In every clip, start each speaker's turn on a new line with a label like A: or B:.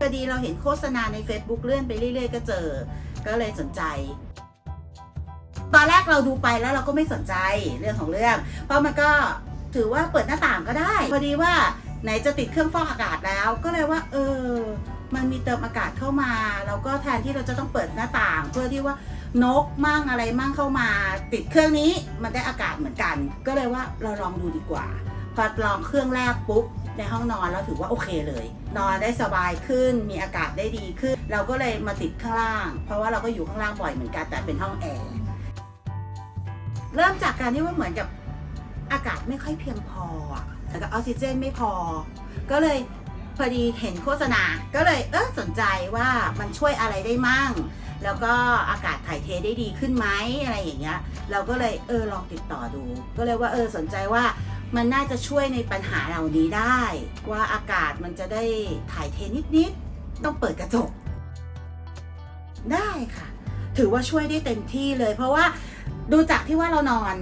A: พอดีเราเห็นโฆษณาใน Facebook เลื่อนไปเรื่อยๆ ก็เจอ ก็เลยสนใจ ตอนแรกเราดูไปแล้วเราก็ไม่สนใจเรื่องของเรื่อง เพราะมันก็ถือว่าเปิดหน้าต่างก็ได้ พอดีว่าไหนจะติดเครื่องฟอกอากาศแล้ว ก็เลยว่า เออ มันมีเติมอากาศเข้ามาแล้วก็แทนที่เราจะต้องเปิดหน้าต่าง เพื่อที่ว่านกมั่งอะไรมั่งเข้ามา ติดเครื่องนี้มันได้อากาศเหมือนกัน ก็เลยว่าเราลองดูดีกว่า อลองเครื่องแรกปุ๊บในห้องนอนเราถือว่าโอเคเลย นอนได้สบายขึ้นมีอากาศได้ดีขึ้น เราก็เลยมาติดข้างล่าง เพราะว่าเราก็อยู่ข้างล่างบ่อยเหมือนกันแต่เป็นห้องแอร์เริ่มจากการที่ว่าเหมือนกับอากาศไม่ค่อยเพียงพอแล้วก็ออกซิเจนไม่พอ ก็เลยพอดีเห็นโฆษณา ก็เลยเออสนใจว่ามันช่วยอะไรได้มั่ง แล้วก็อากาศถ่ายเทได้ดีขึ้นไหมอะไรอย่างเงี้ย เราก็เลยเออลองติดต่อดู ก็เลยว่าเออสนใจว่า มันน่าจะช่วยในปัญหาเหล่านี้ได้ ว่าอากาศมันจะได้ถ่ายเทนิดๆต้องเปิดกระจก ได้ค่ะ ถือว่าช่วยได้เต็มที่เลย เพราะว่าดูจากที่ว่าเรานอน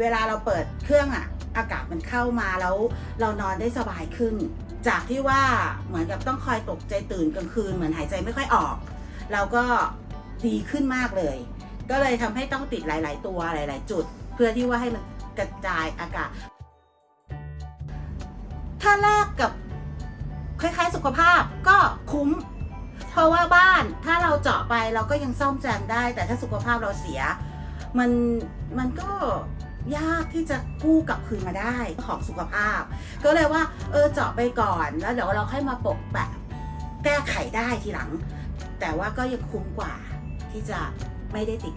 A: เวลาเราเปิดเครื่องอะอากาศมันเข้ามาแล้วเรานอนได้สบายขึ้น จากที่ว่าเหมือนกับต้องคอยตกใจตื่นกลางคืนเหมือนหายใจไม่ค่อยออก เราก็ดีขึ้นมากเลย ก็เลยทำให้ต้องติดหลาย ๆ ตัวหลาย ๆ จุด เพื่อที่ว่าให้มันกระจายอากาศ ถ้าแลกกับคล้ายๆสุขภาพก็คุ้ม เพราะว่าบ้านถ้าเราเจาะไปเราก็ยังซ่อมแซมได้ แต่ถ้าสุขภาพเราเสีย มันมันก็ยากที่จะกู้กลับคืนมาได้ของสุขภาพ ก็เลยว่า เออเจาะไปก่อนแล้วเดี๋ยวเราค่อยมาปกแปะแก้ไขได้ทีหลัง แต่ว่าก็ยังคุ้มกว่าที่จะไม่ได้ติด